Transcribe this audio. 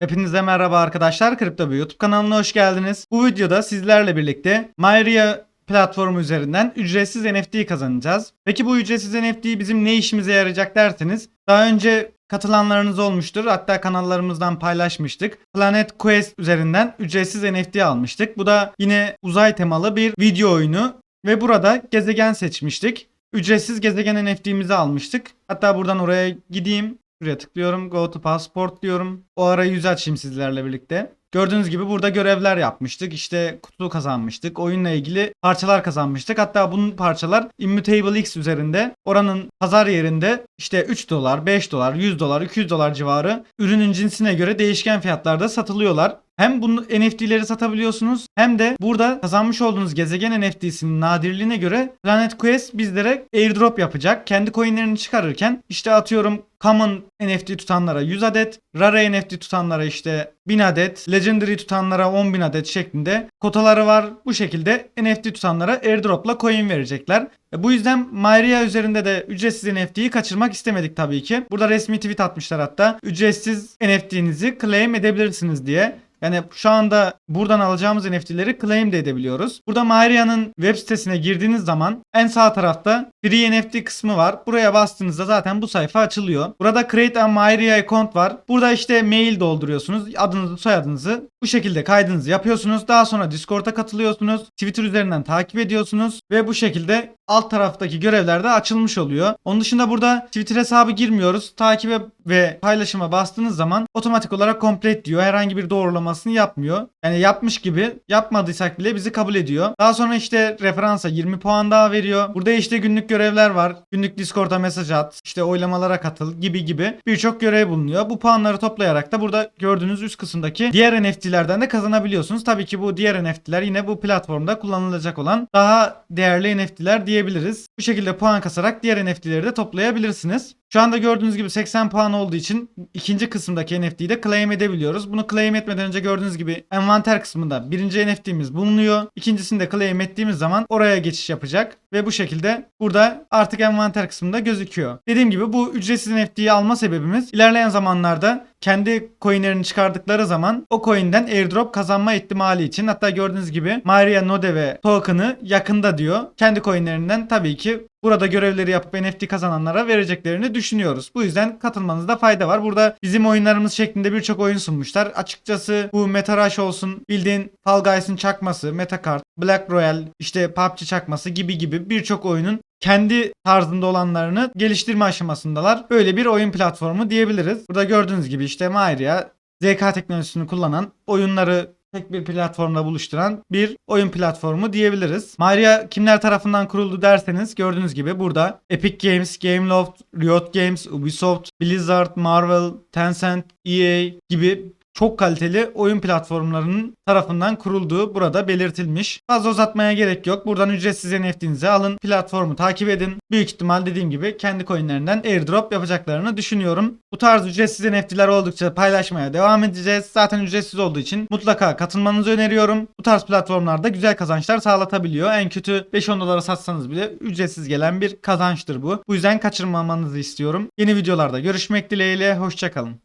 Hepinize merhaba arkadaşlar. Kripto bir YouTube kanalına hoş geldiniz. Bu videoda sizlerle birlikte Myria platformu üzerinden ücretsiz NFT kazanacağız. Peki bu ücretsiz NFT bizim ne işimize yarayacak derseniz daha önce katılanlarınız olmuştur. Hatta kanallarımızdan paylaşmıştık. Planet Quest üzerinden ücretsiz NFT almıştık. Bu da yine uzay temalı bir video oyunu ve burada gezegen seçmiştik. Ücretsiz gezegen NFT'mizi almıştık. Hatta buradan oraya gideyim. Şuraya tıklıyorum. Go to passport diyorum. O arayüzü açayım sizlerle birlikte. Gördüğünüz gibi burada görevler yapmıştık. İşte kutu kazanmıştık. Oyunla ilgili parçalar kazanmıştık. Hatta bunun parçalar Immutable X üzerinde oranın pazar yerinde işte 3 dolar, 5 dolar, 100 dolar, 200 dolar civarı ürünün cinsine göre değişken fiyatlarda satılıyorlar. Hem bunu NFT'leri satabiliyorsunuz hem de burada kazanmış olduğunuz gezegen NFT'sinin nadirliğine göre Planet Quest bizlere airdrop yapacak. Kendi coinlerini çıkarırken işte atıyorum Common NFT tutanlara 100 adet, Rare NFT tutanlara işte 1000 adet, Legendary tutanlara 10.000 adet şeklinde kotaları var. Bu şekilde NFT tutanlara airdropla coin verecekler. E, Bu yüzden Myria üzerinde de ücretsiz NFT'yi kaçırmak istemedik tabii ki. Burada resmi tweet atmışlar hatta. Ücretsiz NFT'nizi claim edebilirsiniz diye. Yani şu anda buradan alacağımız NFT'leri claim de edebiliyoruz. Burada Myria'nın web sitesine girdiğiniz zaman en sağ tarafta Free NFT kısmı var. Buraya bastığınızda zaten bu sayfa açılıyor. Burada Create a Myria account var. Burada işte mail dolduruyorsunuz. Adınızı, soyadınızı bu şekilde kaydınızı yapıyorsunuz. Daha sonra Discord'a katılıyorsunuz. Twitter üzerinden takip ediyorsunuz ve bu şekilde alt taraftaki görevler de açılmış oluyor. Onun dışında burada Twitter hesabı girmiyoruz. Takibe ve paylaşıma bastığınız zaman otomatik olarak complete diyor. Herhangi bir doğrulamasını yapmıyor. Yani yapmış gibi yapmadıysak bile bizi kabul ediyor. Daha sonra işte referansa 20 puan daha veriyor. Burada işte günlük görevler var. Günlük Discord'a mesaj at, işte oylamalara katıl gibi gibi birçok görev bulunuyor. Bu puanları toplayarak da burada gördüğünüz üst kısımdaki diğer NFT'lerden de kazanabiliyorsunuz. Tabii ki bu diğer NFT'ler yine bu platformda kullanılacak olan daha değerli NFT'ler diyebiliriz. Bu şekilde puan kasarak diğer NFT'leri de toplayabilirsiniz. Şu anda gördüğünüz gibi 80 puan olduğu için ikinci kısımdaki NFT'yi de claim edebiliyoruz. Bunu claim etmeden önce gördüğünüz gibi envanter kısmında birinci NFT'miz bulunuyor. İkincisini de claim ettiğimiz zaman oraya geçiş yapacak. Ve bu şekilde burada artık envanter kısmında gözüküyor. Dediğim gibi bu ücretsiz NFT'yi alma sebebimiz ilerleyen zamanlarda kendi coinlerini çıkardıkları zaman o coin'den airdrop kazanma ihtimali için hatta gördüğünüz gibi Maria Node ve token'ı yakında diyor. Kendi coinlerinden tabii ki burada görevleri yapıp NFT kazananlara vereceklerini düşünüyoruz. Bu yüzden katılmanızda fayda var. Burada bizim oyunlarımız şeklinde birçok oyun sunmuşlar. Açıkçası bu Meta Rush olsun, bildiğin Fall Guys'ın çakması, Metacard, Black Royale, işte PUBG çakması gibi gibi birçok oyunun kendi tarzında olanlarını geliştirme aşamasındalar. Böyle bir oyun platformu diyebiliriz. Burada gördüğünüz gibi işte Myria ZK teknolojisini kullanan oyunları tek bir platformda buluşturan bir oyun platformu diyebiliriz. Myria kimler tarafından kuruldu derseniz gördüğünüz gibi burada Epic Games, Gameloft, Riot Games, Ubisoft, Blizzard, Marvel, Tencent, EA gibi çok kaliteli oyun platformlarının tarafından kurulduğu burada belirtilmiş. Fazla uzatmaya gerek yok. Buradan ücretsiz NFT'nizi alın. Platformu takip edin. Büyük ihtimal dediğim gibi kendi coinlerinden airdrop yapacaklarını düşünüyorum. Bu tarz ücretsiz NFT'ler oldukça paylaşmaya devam edeceğiz. Zaten ücretsiz olduğu için mutlaka katılmanızı öneriyorum. Bu tarz platformlarda güzel kazançlar sağlatabiliyor. En kötü 5-10 dolara satsanız bile ücretsiz gelen bir kazançtır bu. Bu yüzden kaçırmamanızı istiyorum. Yeni videolarda görüşmek dileğiyle. Hoşçakalın.